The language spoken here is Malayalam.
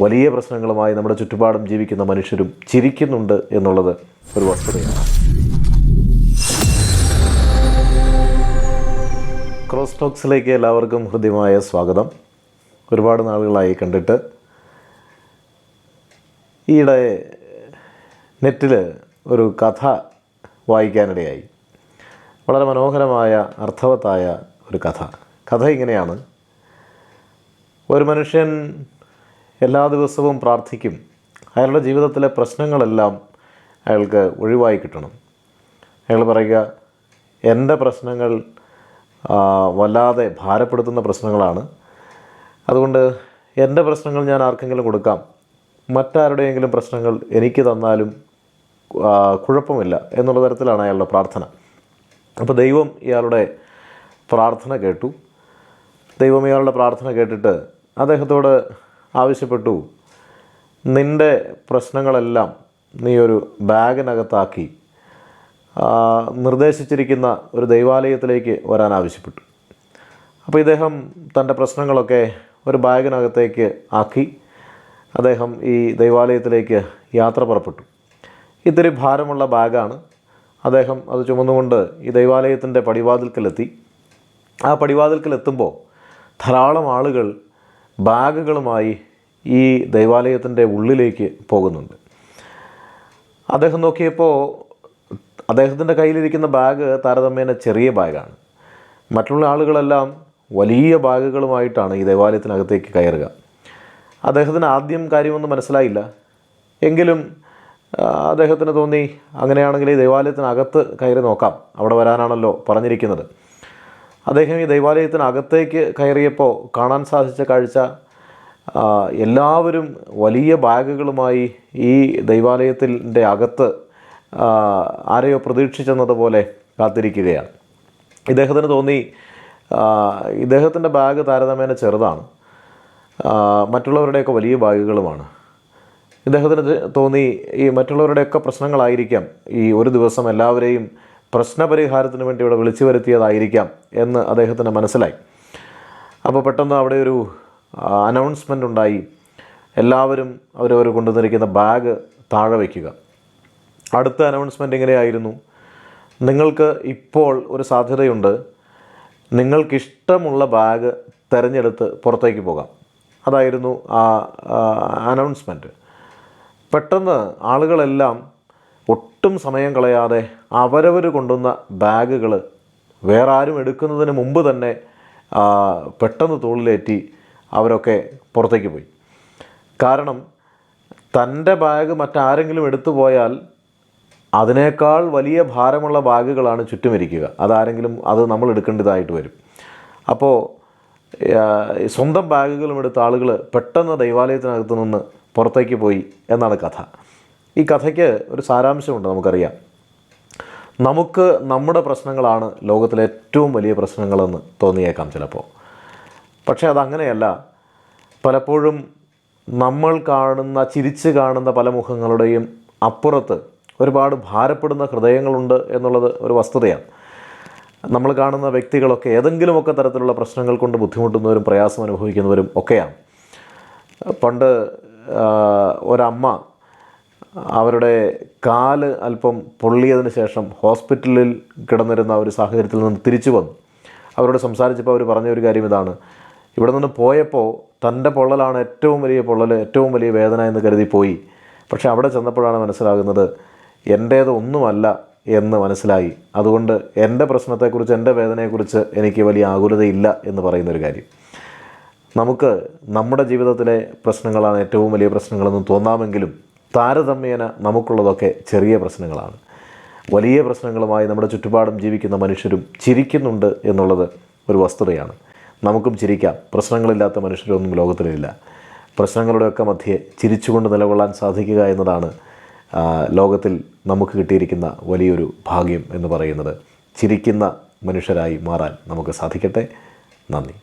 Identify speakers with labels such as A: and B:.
A: വലിയ പ്രശ്നങ്ങളുമായി നമ്മുടെ ചുറ്റുപാടും ജീവിക്കുന്ന മനുഷ്യരും ചിരിക്കുന്നുണ്ട് എന്നുള്ളത് ഒരു വസ്തുതയാണ്. ക്രോസ് ടോക്സിലേക്ക് എല്ലാവർക്കും ഹൃദ്യമായ സ്വാഗതം. ഒരുപാട് നാളുകളായി കണ്ടിട്ട് ഈയിടെ നെറ്റിൽ ഒരു കഥ വായിക്കാനിടയായി. വളരെ മനോഹരമായ അർത്ഥവത്തായ ഒരു കഥ. കഥ ഇങ്ങനെയാണ്. ഒരു മനുഷ്യൻ എല്ലാ ദിവസവും പ്രാർത്ഥിക്കും. അയാളുടെ ജീവിതത്തിലെ പ്രശ്നങ്ങളെല്ലാം അയാൾക്ക് ഒഴിവായി കിട്ടണം. അയാൾ പറയുക എന്റെ പ്രശ്നങ്ങൾ വല്ലാതെ ഭാരപ്പെടുത്തുന്ന പ്രശ്നങ്ങളാണ്. അതുകൊണ്ട് എന്റെ പ്രശ്നങ്ങൾ ഞാൻ ആർക്കെങ്കിലും കൊടുക്കാം. മറ്റാരുടെയെങ്കിലും പ്രശ്നങ്ങൾ എനിക്ക് തന്നാലും കുഴപ്പമില്ല എന്നുള്ള തരത്തിലാണ് അയാളുടെ പ്രാർത്ഥന. അപ്പോൾ ദൈവം ഇയാളുടെ പ്രാർത്ഥന കേട്ടു. ദൈവം ഇയാളുടെ പ്രാർത്ഥന കേട്ടിട്ട് അദ്ദേഹത്തോട് ആവശ്യപ്പെട്ടു. നിന്റെ പ്രശ്നങ്ങളെല്ലാം നീ ഒരു ബാഗിനകത്താക്കി നിർദ്ദേശിച്ചിരിക്കുന്ന ഒരു ദൈവാലയത്തിലേക്ക് വരാൻ ആവശ്യപ്പെട്ടു. അപ്പോൾ ഇദ്ദേഹം തന്റെ പ്രശ്നങ്ങളൊക്കെ ഒരു ബാഗിനകത്തേക്ക് ആക്കി അദ്ദേഹം ഈ ദൈവാലയത്തിലേക്ക് യാത്ര പുറപ്പെട്ടു. ഇത്തിരി ഭാരമുള്ള ബാഗാണ്. അദ്ദേഹം അത് ചുമന്നുകൊണ്ട് ഈ ദൈവാലയത്തിന്റെ പടിവാതിൽക്കലെത്തി. ആ പടിവാതിൽക്കലെത്തുമ്പോൾ ധാരാളം ആളുകൾ ബാഗുകളുമായി ഈ ദൈവാലയത്തിന്റെ ഉള്ളിലേക്ക് പോകുന്നുണ്ട്. അദ്ദേഹം നോക്കിയപ്പോൾ അദ്ദേഹത്തിന്റെ കയ്യിലിരിക്കുന്ന ബാഗ് താരതമ്യേന ചെറിയ ബാഗാണ്. മറ്റുള്ള ആളുകളെല്ലാം വലിയ ബാഗുകളുമായിട്ടാണ് ഈ ദേവാലയത്തിനകത്തേക്ക് കയറുക. അദ്ദേഹത്തിന് ആദ്യം കാര്യമൊന്നും മനസ്സിലായില്ല. എങ്കിലും അദ്ദേഹത്തിന് തോന്നി അങ്ങനെയാണെങ്കിൽ ഈ ദേവാലയത്തിനകത്ത് കയറി നോക്കാം. അവിടെ വരാനാണല്ലോ പറഞ്ഞിരിക്കുന്നത്. അദ്ദേഹം ഈ ദൈവാലയത്തിനകത്തേക്ക് കയറിയപ്പോൾ കാണാൻ സാധിച്ച കാഴ്ച എല്ലാവരും വലിയ ബാഗുകളുമായി ഈ ദൈവാലയത്തിന്റെ അകത്ത് ആരെയോ പ്രതീക്ഷിച്ചെന്നതുപോലെ കാത്തിരിക്കുകയാണ്. ഇദ്ദേഹത്തിന് തോന്നി ഇദ്ദേഹത്തിന്റെ ബാഗ് താരതമ്യേന ചെറുതാണ്. മറ്റുള്ളവരുടെയൊക്കെ വലിയ ബാഗുകളുമാണ്. ഇദ്ദേഹത്തിന് തോന്നി ഈ മറ്റുള്ളവരുടെയൊക്കെ പ്രശ്നങ്ങളായിരിക്കാം ഈ ഒരു ദിവസം എല്ലാവരെയും പ്രശ്നപരിഹാരത്തിന് വേണ്ടി ഇവിടെ വിളിച്ചു വരുത്തിയതായിരിക്കാം എന്ന് അദ്ദേഹത്തിന് മനസ്സിലായി. അപ്പോൾ പെട്ടെന്ന് അവിടെ ഒരു അനൗൺസ്മെന്റ് ഉണ്ടായി. എല്ലാവരും അവരവർ കൊണ്ടുവന്നിരിക്കുന്ന ബാഗ് താഴെ വയ്ക്കുക അടുത്ത അനൗൺസ്മെന്റ് ഇങ്ങനെയായിരുന്നു. നിങ്ങൾക്ക് ഇപ്പോൾ ഒരു സാധ്യതയുണ്ട്. നിങ്ങൾക്കിഷ്ടമുള്ള ബാഗ് തിരഞ്ഞെടുത്ത് പുറത്തേക്ക് പോകാം. അതായിരുന്നു ആ അനൗൺസ്മെന്റ് പെട്ടെന്ന് ആളുകളെല്ലാം ഒട്ടും സമയം കളയാതെ അവരവർ കൊണ്ടുവന്ന ബാഗുകൾ വേറെ ആരും എടുക്കുന്നതിന് മുമ്പ് തന്നെ പെട്ടെന്ന് തോളിലേറ്റി അവരൊക്കെ പുറത്തേക്ക് പോയി. കാരണം തന്റെ ബാഗ് മറ്റാരെങ്കിലും എടുത്തു പോയാൽ അതിനേക്കാൾ വലിയ ഭാരമുള്ള ബാഗുകളാണ് ചുറ്റുമിരിക്കുക അതാരെങ്കിലും അത് നമ്മൾ എടുക്കേണ്ടതായിട്ട് വരും. അപ്പോൾ സ്വന്തം ബാഗുകളും എടുത്ത ആളുകൾ പെട്ടെന്ന് ദൈവാലയത്തിനകത്ത് നിന്ന് പുറത്തേക്ക് പോയി എന്നാണ് കഥ. ഈ കഥയ്ക്ക് ഒരു സാരാംശമുണ്ട് നമുക്കറിയാം. നമുക്ക് നമ്മുടെ പ്രശ്നങ്ങളാണ് ലോകത്തിലെ ഏറ്റവും വലിയ പ്രശ്നങ്ങളെന്ന് തോന്നിയേക്കാം ചിലപ്പോൾ. പക്ഷേ അതങ്ങനെയല്ല. പലപ്പോഴും നമ്മൾ കാണുന്ന ചിരിച്ച് കാണുന്ന പല മുഖങ്ങളുടെയും അപ്പുറത്ത് ഒരുപാട് ഭാരപ്പെടുന്ന ഹൃദയങ്ങളുണ്ട് എന്നുള്ളത് ഒരു വസ്തുതയാണ്. നമ്മൾ കാണുന്ന വ്യക്തികളൊക്കെ ഏതെങ്കിലുമൊക്കെ തരത്തിലുള്ള പ്രശ്നങ്ങൾ കൊണ്ട് ബുദ്ധിമുട്ടുന്നവരും പ്രയാസം അനുഭവിക്കുന്നവരും ഒക്കെയാണ്. പണ്ട് ഒരമ്മ അവരുടെ കാൽ അല്പം പൊള്ളിയതിന് ശേഷം ഹോസ്പിറ്റലിൽ കിടന്നിരുന്ന ഒരു സാഹചര്യത്തിൽ നിന്ന് തിരിച്ചു വന്നു. അവരോട് സംസാരിച്ചപ്പോൾ അവർ പറഞ്ഞ ഒരു കാര്യം ഇതാണ്. ഇവിടെ നിന്ന് പോയപ്പോൾ തന്റെ പൊള്ളലാണ് ഏറ്റവും വലിയ പൊള്ളൽ ഏറ്റവും വലിയ വേദന എന്ന് കരുതി പോയി. പക്ഷേ അവിടെ ചെന്നപ്പോഴാണ് മനസ്സിലാകുന്നത് എന്റേത് ഒന്നുമല്ല എന്ന് മനസ്സിലായി. അതുകൊണ്ട് എന്റെ പ്രശ്നത്തെക്കുറിച്ച് എന്റെ വേദനയെക്കുറിച്ച് എനിക്ക് വലിയ ആകുലതയില്ല എന്ന് പറയുന്നൊരു കാര്യം. നമുക്ക് നമ്മുടെ ജീവിതത്തിലെ പ്രശ്നങ്ങളാണ് ഏറ്റവും വലിയ പ്രശ്നങ്ങളെന്ന് തോന്നാമെങ്കിലും താരതമ്യേന നമുക്കുള്ളതൊക്കെ ചെറിയ പ്രശ്നങ്ങളാണ്. വലിയ പ്രശ്നങ്ങളുമായി നമ്മുടെ ചുറ്റുപാടും ജീവിക്കുന്ന മനുഷ്യരും ചിരിക്കുന്നുണ്ട് എന്നുള്ളത് ഒരു വസ്തുതയാണ്. നമുക്കും ചിരിക്കാം. പ്രശ്നങ്ങളില്ലാത്ത മനുഷ്യരൊന്നും ലോകത്തിലില്ല. പ്രശ്നങ്ങളുടെയൊക്കെ മധ്യേ ചിരിച്ചുകൊണ്ട് നിലകൊള്ളാൻ സാധിക്കുക എന്നതാണ് ലോകത്തിൽ നമുക്ക് കിട്ടിയിരിക്കുന്ന വലിയൊരു ഭാഗ്യം എന്ന് പറയുന്നത്. ചിരിക്കുന്ന മനുഷ്യരായി മാറാൻ നമുക്ക് സാധിക്കട്ടെ. നന്ദി.